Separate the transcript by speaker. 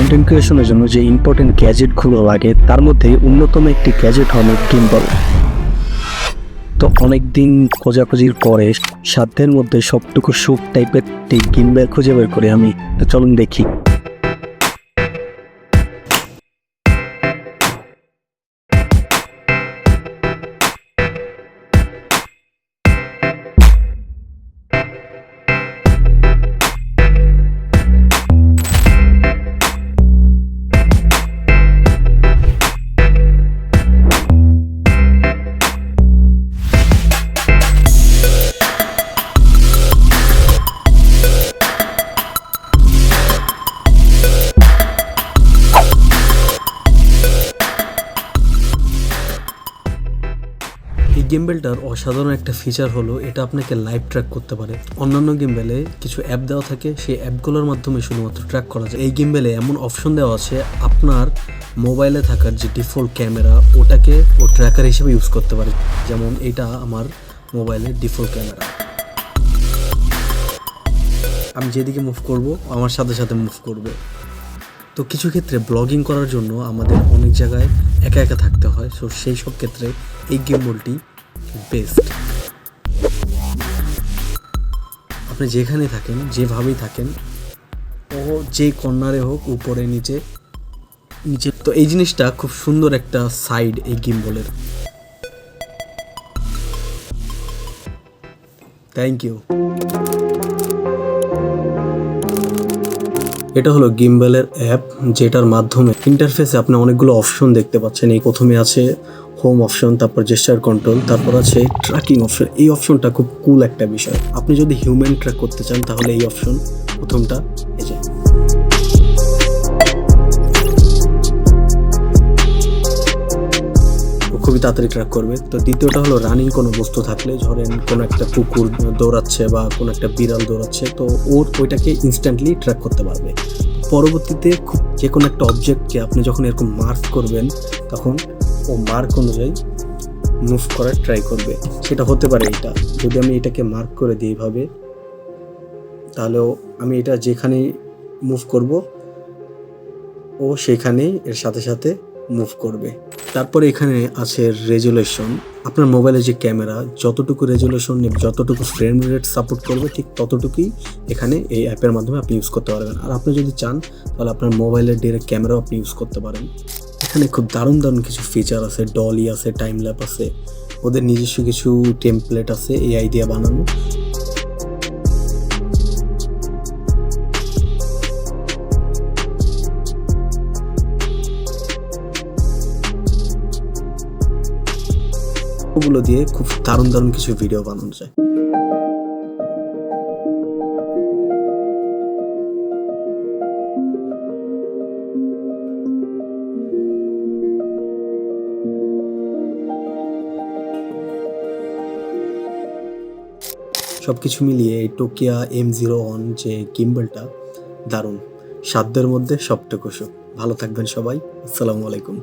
Speaker 1: Content ক্রিয়েশনের জন্য যে important গ্যাজেটগুলো লাগে, তার মধ্যে অন্যতম একটি গ্যাজেট হলো গিম্বল তো অনেক দিন খোঁজাখুঁজির পরে সাধ্যের মধ্যে সবটুকু সুপ টাইপের গিম্বল খুঁজে বের করে আমি। তো চলুন দেখি। এই গেমবেলটার অসাধারণ একটা ফিচার হলো এটা আপনাকে লাইভ ট্র্যাক করতে পারে। অন্যান্য গেমবেলে কিছু অ্যাপ দেওয়া থাকে, সেই অ্যাপগুলোর মাধ্যমে শুধুমাত্র ট্র্যাক করা যায়। এই গেমবেলে এমন অপশন দেওয়া আছে, আপনার মোবাইলে থাকার যে ডিফল্ট ক্যামেরা ওটাকে ও ট্র্যাকার হিসেবে ইউজ করতে পারে। যেমন এটা আমার মোবাইলের ডিফল্ট ক্যামেরা আমি যেদিকে মুভ করব, আমার সাথে সাথে মুভ করবে। তো কিছু ক্ষেত্রে ব্লগিং করার জন্য আমাদের অনেক জায়গায় একা একা থাকতে হয় সো সেই সব ক্ষেত্রে এই গেম বলটি বেস্ট আপনি যেখানে থাকেন, যেভাবেই থাকেন, ও যে কর্নারে হোক, উপরে, নিচে নিচে, তো এই জিনিসটা খুব সুন্দর একটা সাইড এই গিম্বলের থ্যাংক ইউ এটা হলো গিম্বেলের অ্যাপ, যেটার মাধ্যমে ইন্টারফেসে আপনি অনেকগুলো অপশন দেখতে পাচ্ছেন। এই প্রথমে আছে হোম অপশন তারপর জেস্টার কন্ট্রোল তারপর আছে ট্র্যাকিং অপশন এই অপশনটা খুব কুল একটা বিষয়। আপনি যদি হিউম্যান ট্র্যাক করতে চান, তাহলে এই অপশন প্রথমটা এই যে। খুবই তাড়াতাড়ি ট্র্যাক করবে। তো দ্বিতীয়টা হলো রানিং কোনো বস্তু থাকলে, ধরেন কোনো একটা কুকুর দৌড়াচ্ছে বা কোনো একটা বিড়াল দৌড়াচ্ছে, তো ওর ওইটাকে ইনস্ট্যান্টলি ট্র্যাক করতে পারবে। পরবর্তীতে যে কোনো একটা অবজেক্টকে আপনি যখন এরকম মার্ক করবেন, তখন ও মার্ক অনুযায়ী মুভ করার ট্রাই করবে। সেটা হতে পারে এটা। যদি আমি এটাকে মার্ক করে দিই এইভাবে, তাহলেও আমি এটা যেখানে মুভ করব, ও সেখানেই এর সাথে সাথে মুভ করবে। তারপরে এখানে আছে রেজুলেশন আপনার মোবাইলে যে ক্যামেরা যতটুকু রেজুলেশন যতটুকু ফ্রেম রেট সাপোর্ট করবে, ঠিক ততটুকুই এখানে এই অ্যাপের মাধ্যমে আপনি ইউজ করতে পারবেন। আর আপনি যদি চান, তাহলে আপনার মোবাইলের ডিরেক্ট ক্যামেরাও আপনি ইউজ করতে পারেন। এখানে খুব দারুণ দারুণ কিছু ফিচার আছে ডলি আছে টাইম ল্যাপ আছে। ওদের নিজস্ব কিছু টেমপ্লেট আছে, এই আইডিয়া বানানো। ওগুলো দিয়ে খুব দারুণ দারুণ কিছু ভিডিও বানানো যায়। সব কিছু মিলিয়ে এই টোকিয়া এম জিরো ওয়ান যে কিম্বলটা দারুণ। সাধ্যের মধ্যে সবটুকু। ভালো থাকবেন সবাই। আসসালামু আলাইকুম।